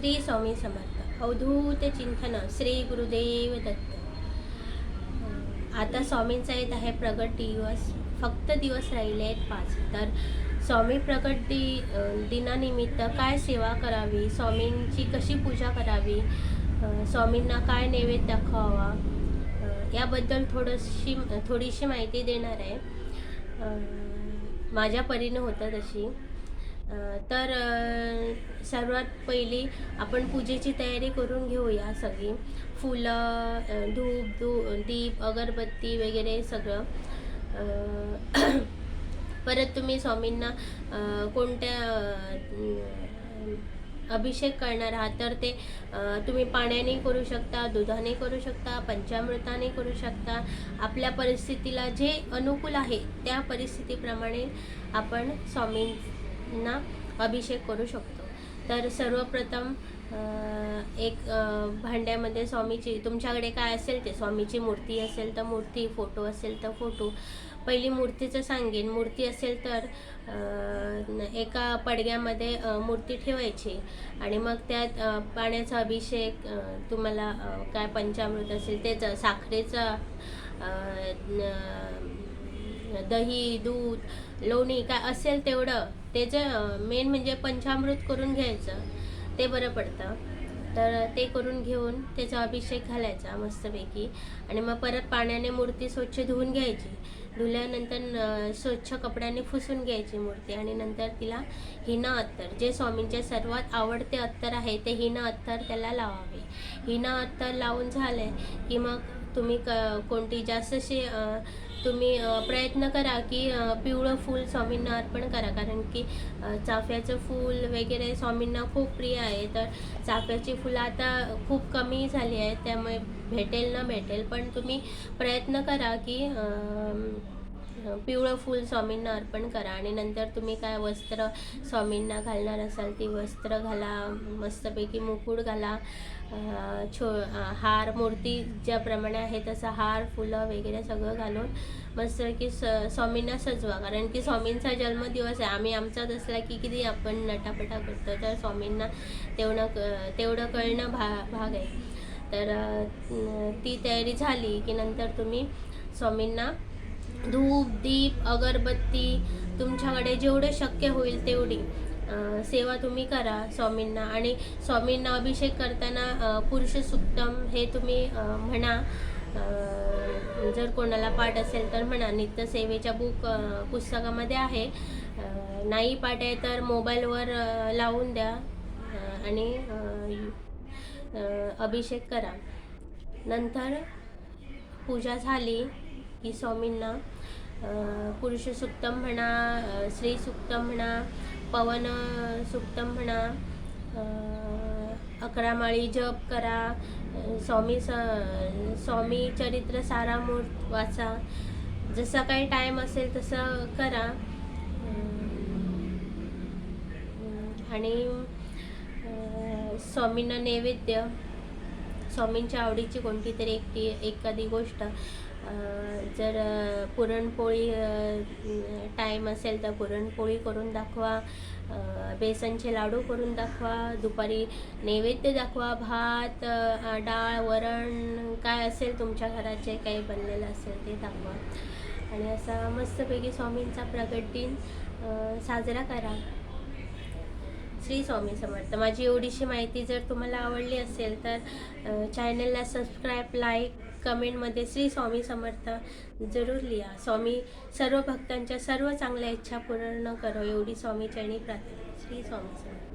श्री स्वामी समर्थ. अवधूत चिंतन श्री गुरुदेव दत्त. आता स्वामींचा येत आहे प्रगट दिवस. फक्त दिवस राहिले आहेत पाच. तर स्वामी प्रगट दि दिनानिमित्त काय सेवा करावी? स्वामींची कशी पूजा करावी? स्वामींना काय नैवेद्य दाखवावा? याबद्दल थोडीशी थोडीशी माहिती देणार आहे. माझ्या परीनं होतं तशी. तर सर्वात पहिली आपण पूजेची तयारी करून घेऊया सगळी. फुलं धूप धू दीप अगरबत्ती वगैरे सगळं. परत तुम्ही स्वामींना कोणत्या अभिषेक करणार आहात तर ते तुम्ही पाण्याने करू शकता दुधाने करू शकता पंचामृताने करू शकता. आपल्या परिस्थितीला जे अनुकूल आहे त्या परिस्थितीप्रमाणे आपण ना अभिषेक करू शकतो. तर सर्वप्रथम एक भांड्यामध्ये स्वामीची तुमच्याकडे काय असेल ते? स्वामीची मूर्ती असेल तर मूर्ती फोटो असेल तर फोटो. पहिली मूर्तीचं सांगेन. मूर्ती असेल तर एका पडग्यामध्ये मूर्ती ठेवायची. आणि मग त्यात पाण्याचा अभिषेक तुम्हाला काय पंचामृत असेल त्याचं साखरेचा दही दूध लोणी काय असेल तेवढं त्याचं मेन म्हणजे पंचामृत करून घ्यायचं ते बरं पडतं. तर ते करून घेऊन त्याचा अभिषेक घालायचा मस्तपैकी. आणि मग परत पाण्याने मूर्ती स्वच्छ धुवून घ्यायची. धुल्यानंतर स्वच्छ कपड्याने पुसून घ्यायची मूर्ती. आणि नंतर तिला हिना अत्तर जे स्वामींचे सर्वात आवडते अत्तर आहे ते हिना अत्तर त्याला लावावे. हिना अत्तर लावून झालं की मग तुम्ही क कोणती जास्तशी तुम्ही प्रयत्न करा की पिवळं फूल स्वामींना अर्पण करा. कारण की चाफ्याचं फूल वगैरे स्वामींना खूप प्रिय आहे. तर चाफ्याची फुलं आता खूप कमी झाली आहेत. त्यामुळे भेटेल न भेटेल. पण तुम्ही प्रयत्न करा की पिवळं फूल स्वामींना अर्पण करा आणि नंतर तुम्ही काय वस्त्र स्वामींना घालणार असाल ती वस्त्र घाला मस्तपैकी मुकुड घाला छो हार मूर्ती ज्याप्रमाणे आहे तसं हार फुलं वगैरे सगळं घालून मस्त की स स्वामींना सजवा. कारण की स्वामींचा जन्मदिवस आहे. आम्ही आमचाच असला की किती आपण नटापटा करतो तर स्वामींना तेवढं क तेवढं कळणं भा भाग आहे. तर ती तयारी झाली की नंतर तुम्ही स्वामींना धूप दीप अगरबत्ती तुमच्याकडे जेवढं शक्य होईल तेवढी. सेवा तुम्ही करा स्वामींना आणि स्वामींना अभिषेक करताना पुरुष सुक्तम हे तुम्ही म्हणा जर कोणाला पाठ असेल तर म्हणा नित्यसेवेच्या बुक पुस्तकामध्ये आहे. नाही पाठ आहे तर मोबाईलवर लावून द्या आणि अभिषेक करा. नंतर पूजा झाली. की स्वामींना पुरुष सुक्तम म्हणा श्री स्त्री सुक्तम म्हणा पवन सुक्तम म्हणा अकरा माळी जप करा स्वामी स स्वामी चरित्र सारामूर्त वाचा. जसा काही टाईम असेल तसं करा. आणि स्वामींना नैवेद्य स्वामींच्या आवडीची कोणती तरी एकटी एखादी गोष्ट जर पुरणपोळी टाईम असेल तर पुरणपोळी करून दाखवा बेसनचे लाडू करून दाखवा दुपारी नैवेद्य दाखवा भात डाळ वरण काय असेल तुमच्या घरात जे काही बनलेलं असेल ते दाखवा. आणि असा मस्तपैकी स्वामींचा प्रगट दिन साजरा करा. श्री स्वामी समर्थ. माझी एवढीशी माहिती जर तुम्हाला आवडली असेल तर चॅनलला सबस्क्राईब लाईक कमेंटमध्ये श्री स्वामी समर्थ जरूर लिहा. स्वामी सर्व भक्तांच्या सर्व चांगल्या इच्छा पूर्ण करो. एवढी स्वामीचरणी प्रार्थना. श्री स्वामी समर्थ.